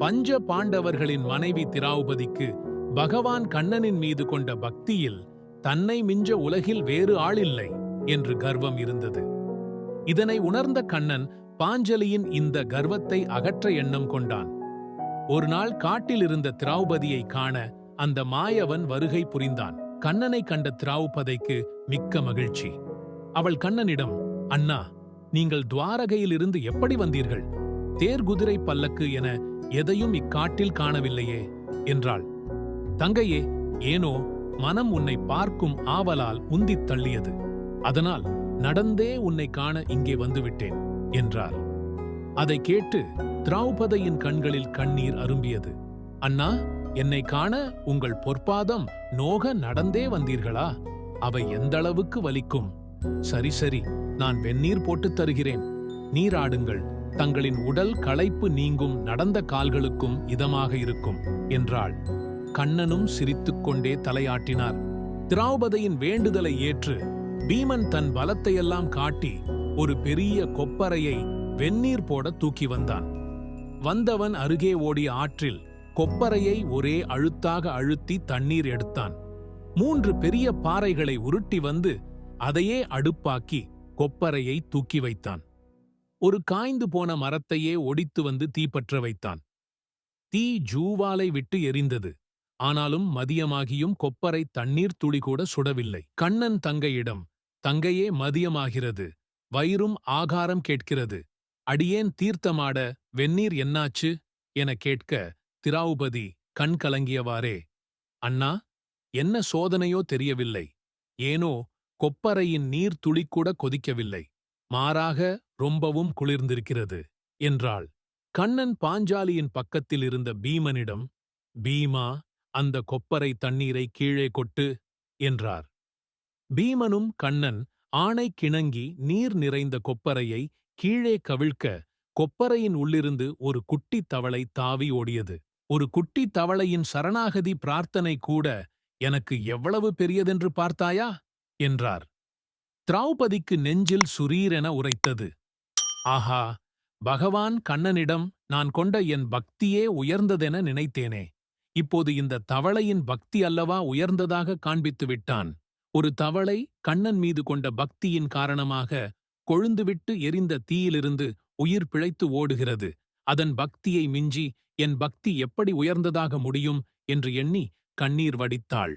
பஞ்ச பாண்டவர்களின் மனைவி திராவுபதிக்கு பகவான் கண்ணனின் மீது கொண்ட பக்தியில் தன்னை மிஞ்ச உலகில் வேறு ஆளில்லை என்று கர்வம் இருந்தது. இதனை உணர்ந்த கண்ணன் பாஞ்சலியின் இந்த கர்வத்தை அகற்ற எண்ணம் கொண்டான். ஒரு நாள் காட்டில் இருந்த திராவுபதியை காண அந்த மாயவன் வருகை புரிந்தான். கண்ணனை கண்ட திராவுபதைக்கு மிக்க மகிழ்ச்சி. அவள் கண்ணனிடம் அண்ணா நீங்கள் துவாரகையிலிருந்து எப்படி வந்தீர்கள்? தேர்குதிரை பல்லக்கு என எதையும் இக்காட்டில் காணவில்லையே என்றாள். தங்கையே ஏனோ மனம் உன்னை பார்க்கும் ஆவலால் உந்தித் தள்ளியது. அதனால் நடந்தே உன்னை காண இங்கே வந்துவிட்டேன் என்றார். அதை கேட்டு திரௌபதியின் கண்களில் கண்ணீர் அரும்பியது. அண்ணா என்னை காண உங்கள் பொற்பாதம் நோக நடந்தே வந்தீர்களா? அவை எந்தளவுக்கு வலிக்கும்? சரி சரி நான் வெந்நீர் போட்டுத் தருகிறேன். நீராடுங்கள். தங்களின் உடல் களைப்பு நீங்கும் நடந்த கால்களுக்கும் இதமாக இருக்கும் என்றாள். கண்ணனும் சிரித்துக்கொண்டே தலையாட்டினார். திராபதையின் வேண்டுதலை ஏற்று பீமன் தன் பலத்தையெல்லாம் காட்டி ஒரு பெரிய கொப்பரையை வெந்நீர் போட தூக்கி வந்தான். வந்தவன் அருகே ஓடிய ஆற்றில் கொப்பரையை ஒரே அழுத்தாக அழுத்தி தண்ணீர் எடுத்தான். மூன்று பெரிய பாறைகளை உருட்டி வந்து அதையே அடுப்பாக்கி கொப்பரையை தூக்கி வைத்தான். ஒரு காய்ந்து போன மரத்தையே ஒடித்து வந்து தீப்பற்ற வைத்தான். தீ ஜூவாலை விட்டு எரிந்தது. ஆனாலும் மதியமாகியும் கொப்பரை தண்ணீர் துளி கூட சுடவில்லை. கண்ணன் தங்கையிடம் தங்கையே மதியமாகிறது. வயிறும் ஆகாரம் கேட்கிறது. அடியேன் தீர்த்தமாட வெந்நீர் என்னாச்சு? என கேட்க திராவுபதி கண் கலங்கியவாறே. அண்ணா என்ன சோதனையோ தெரியவில்லை. ஏனோ கொப்பரையின் நீர் துளிக்கூட கொதிக்கவில்லை. மாறாக ரொம்பவும் குளிர்ந்திருக்கிறது என்றாள். கண்ணன் பாஞ்சாலியின் பக்கத்தில் இருந்த பீமனிடம் பீமா அந்த கொப்பரை தண்ணீரை கீழே கொட்டு என்றார். பீமனும் கண்ணன் ஆணை கிணங்கி நீர் நிறைந்த கொப்பரையை கீழே கவிழ்க்க கொப்பரையின் உள்ளிருந்து ஒரு குட்டித் தவளை தாவி ஓடியது. ஒரு குட்டித் தவளையின் சரணாகதி பிரார்த்தனை கூட எனக்கு எவ்வளவு பெரியதென்று பார்த்தாயா? என்றார். திரௌபதிக்கு நெஞ்சில் சுரீரென உரைத்தது. ஆஹா பகவான் கண்ணனிடம் நான் கொண்ட என் பக்தியே உயர்ந்ததென நினைத்தேனே. இப்போது இந்த தவளையின் பக்தி அல்லவா உயர்ந்ததாக காண்பித்து விட்டான். ஒரு தவளை கண்ணன் மீது கொண்ட பக்தியின் காரணமாக கொழுந்துவிட்டு எரிந்த தீயிலிருந்து உயிர் பிழைத்து ஓடுகிறது. அதன் பக்தியை மிஞ்சி என் பக்தி எப்படி உயர்ந்ததாக முடியும் என்று எண்ணி கண்ணீர் வடித்தாள்.